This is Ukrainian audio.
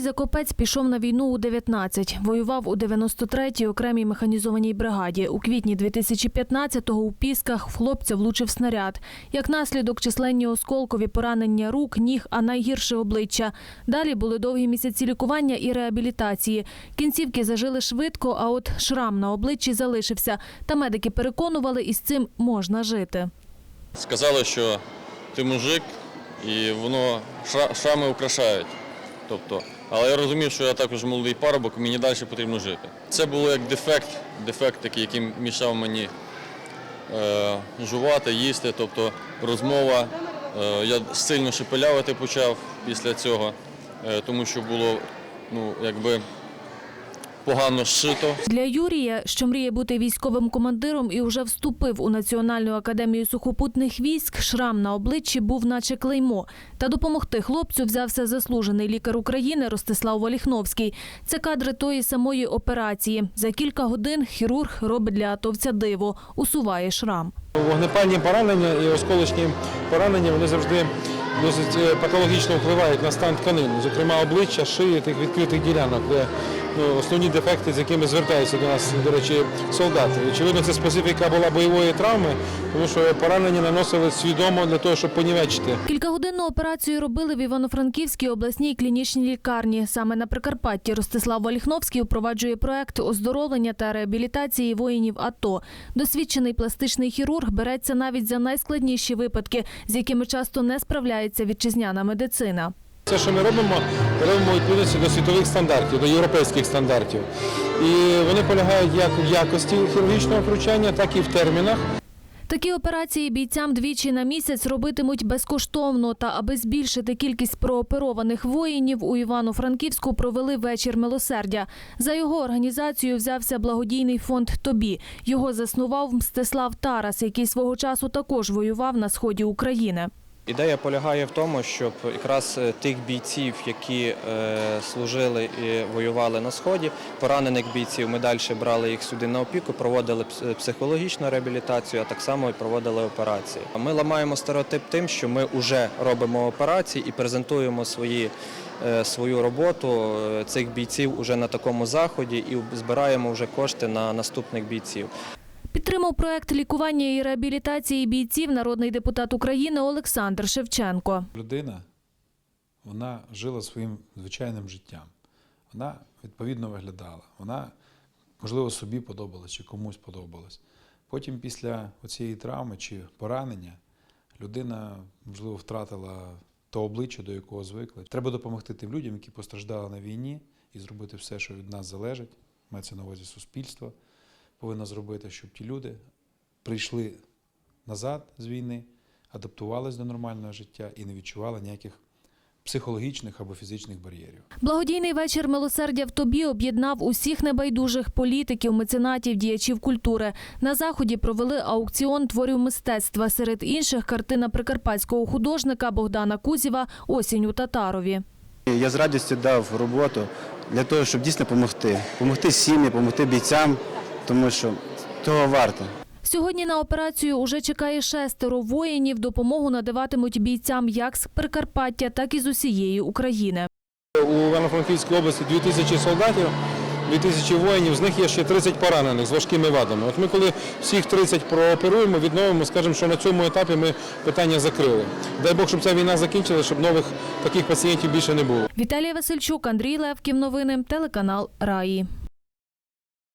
Юрій Закопець пішов на війну у 19. Воював у 93-й окремій механізованій бригаді. У квітні 2015-го у Пісках в хлопця влучив снаряд. Як наслідок численні осколкові поранення рук, ніг, а найгірше обличчя. Далі були довгі місяці лікування і реабілітації. Кінцівки зажили швидко, а от шрам на обличчі залишився. Та медики переконували, із цим можна жити. Сказали, що ти мужик і воно шрами украшають. Тобто, але я розумів, що я також молодий парубок, мені далі потрібно жити. Це було як дефект, дефект такий, який мішав мені е, жувати, їсти. Тобто розмова. Е, я сильно шепелявити почав після цього, е, тому що було ну, якби погано зшито. Для Юрія, що мріє бути військовим командиром і вже вступив у Національну академію сухопутних військ, шрам на обличчі був наче клеймо. Та допомогти хлопцю взявся заслужений лікар України Ростислав Воліхновський. Це кадри тої самої операції. За кілька годин хірург робить для атовця диво, усуває шрам. Вогнепальні поранення і осколочні поранення вони завжди досить е, патологічно впливають на стан тканин, зокрема обличчя, шиї тих відкритих ділянок, де ну, основні дефекти, з якими звертаються до нас, до речі, солдати. Очевидно, це специфіка була бойової травми, тому що поранення наносили свідомо для того, щоб понівечити. Кількагодинну операцію робили в Івано-Франківській обласній клінічній лікарні. Саме на Прикарпатті Ростислав Воліхновський впроваджує проект оздоровлення та реабілітації воїнів АТО. Досвідчений пластичний хірург береться навіть за найскладніші випадки, з якими часто не справляється вітчизняна медицина. Все, що ми робимо, робимо відповідності до світових стандартів, до європейських стандартів. І вони полягають як в якості хірургічного втручання, так і в термінах. Такі операції бійцям двічі на місяць робитимуть безкоштовно. Та аби збільшити кількість прооперованих воїнів, у Івано-Франківську провели вечір милосердя. За його організацію взявся благодійний фонд Тобі. Його заснував Мстислав Тарас, який свого часу також воював на сході України. Ідея полягає в тому, щоб якраз е, тих бійців, які е, служили і воювали на сході, поранених бійців, ми далі брали їх сюди на опіку, проводили психологічну реабілітацію, а так само і проводили операції. Ми ламаємо стереотип тим, що ми вже робимо операції і презентуємо свої. е, Свою роботу е, цих бійців уже на такому заході і збираємо вже кошти на наступних бійців. Підтримав проект лікування і реабілітації бійців народний депутат України Олександр Шевченко. людина вона жила своїм звичайним життям. Вона відповідно виглядала. Вона, можливо, собі подобалась чи комусь подобалась. Потім, після цієї травми чи поранення, людина, можливо, втратила те обличчя, до якого звикла. Треба допомогти тим людям, які постраждали на війні, і зробити все, що від нас залежить. Мається на увазі суспільство повинно зробити, щоб ті люди прийшли назад з війни, адаптувались до нормального життя і не відчували ніяких психологічних або фізичних бар'єрів. Благодійний вечір милосердя в тобі об'єднав усіх небайдужих політиків, меценатів, діячів культури. На заході провели аукціон творів мистецтва. Серед інших картина прикарпатського художника Богдана Кузєва Осінь у Татарові. Я з радістю дав роботу для того, щоб дійсно допомогти. Помогти сім'ї, допомогти бійцям, тому що того варто. Сьогодні на операцію уже чекає шестеро воїнів. Допомогу надаватимуть бійцям як з Прикарпаття, так і з усієї України. У Івано-Франківській області 2000 солдатів, 2000 воїнів, з них є ще 30 поранених з важкими вадами. От ми коли всіх 30 прооперуємо, відновимо, скажемо, що на цьому етапі ми питання закрили. Дай Бог, щоб ця війна закінчилася, щоб нових таких пацієнтів більше не було. Віталія Васильчук, Андрій Левків. Новини. Телеканал Раї.